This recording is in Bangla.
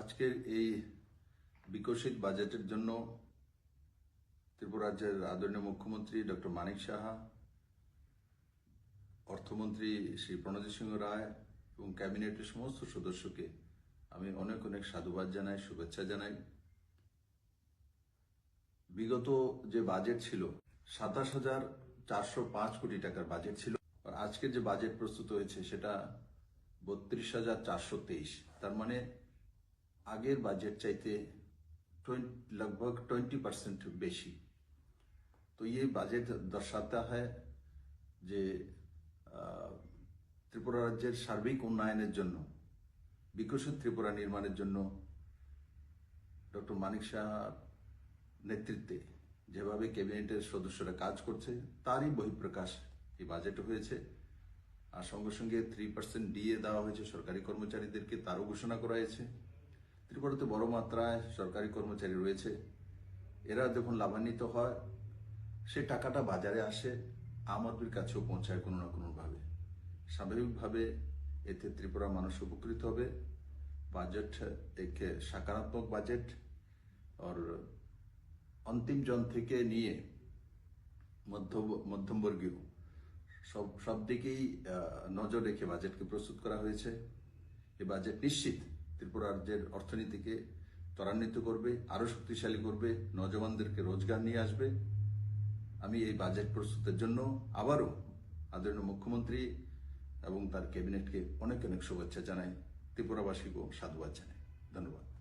আজকের এই বিকশিত বাজেটের জন্য ত্রিপুরা রাজ্যের আদরণীয় মুখ্যমন্ত্রী ডক্টর মানিক সাহা, অর্থমন্ত্রী শ্রী প্রণজিৎ সিংহ রায় এবং ক্যাবিনেটের সমস্ত সদস্যকে আমি অনেক অনেক সাধুবাদ জানাই, শুভেচ্ছা জানাই। বিগত যে বাজেট ছিল, সাতাশ হাজার চারশো পাঁচ কোটি টাকার বাজেট ছিল। আর আজকের যে বাজেট প্রস্তুত হয়েছে, সেটা বত্রিশ হাজার চারশো তেইশ। তার মানে আগের বাজেট চাইতে लगभग ट्वेंटी परसेंट বেশি तो ये बजट दर्शाता है যে আহ, ত্রিপুরা রাজ্যের সার্বিক উন্নয়নের জন্য বিকশিত ত্রিপুরা নির্মাণের জন্য ডক্টর মানিক শাহ নেতৃত্বে যেভাবে ক্যাবিনেটের সদস্যরা কাজ করছে তারই বহিঃপ্রকাশ এই বাজেট হয়েছে আর সঙ্গে সঙ্গে থ্রি পার্সেন্ট ডিএ দেওয়া হয়েছে সরকারি কর্মচারীদেরকে তারও ঘোষণা করা হয়েছে ত্রিপুরাতে বড় মাত্রায় সরকারি কর্মচারী রয়েছে। এরা যখন লাভান্বিত হয়, সে টাকাটা বাজারে আসে আমাদের কাছেও পৌঁছায় কোনো না কোনোভাবে। স্বাভাবিকভাবে এতে ত্রিপুরা মানুষ উপকৃত হবে। বাজেট এক সকারাত্মক বাজেট আর অন্তিম জন থেকে নিয়ে মধ্য, মধ্যমবর্গীয় সব সব দিকেই নজর রেখে বাজেটকে প্রস্তুত করা হয়েছে। এই বাজেট নিশ্চিত। ত্রিপুরা রাজ্যের অর্থনীতিকে ত্বরান্বিত করবে, আরও শক্তিশালী করবে, নজওয়ানদেরকে রোজগার নিয়ে আসবে। আমি এই বাজেট প্রস্তুতের জন্য আবারও আদরণীয় মুখ্যমন্ত্রী এবং তার ক্যাবিনেটকে অনেক অনেক শুভেচ্ছা জানাই, ত্রিপুরাবাসীকেও সাধুবাদ জানাই। ধন্যবাদ।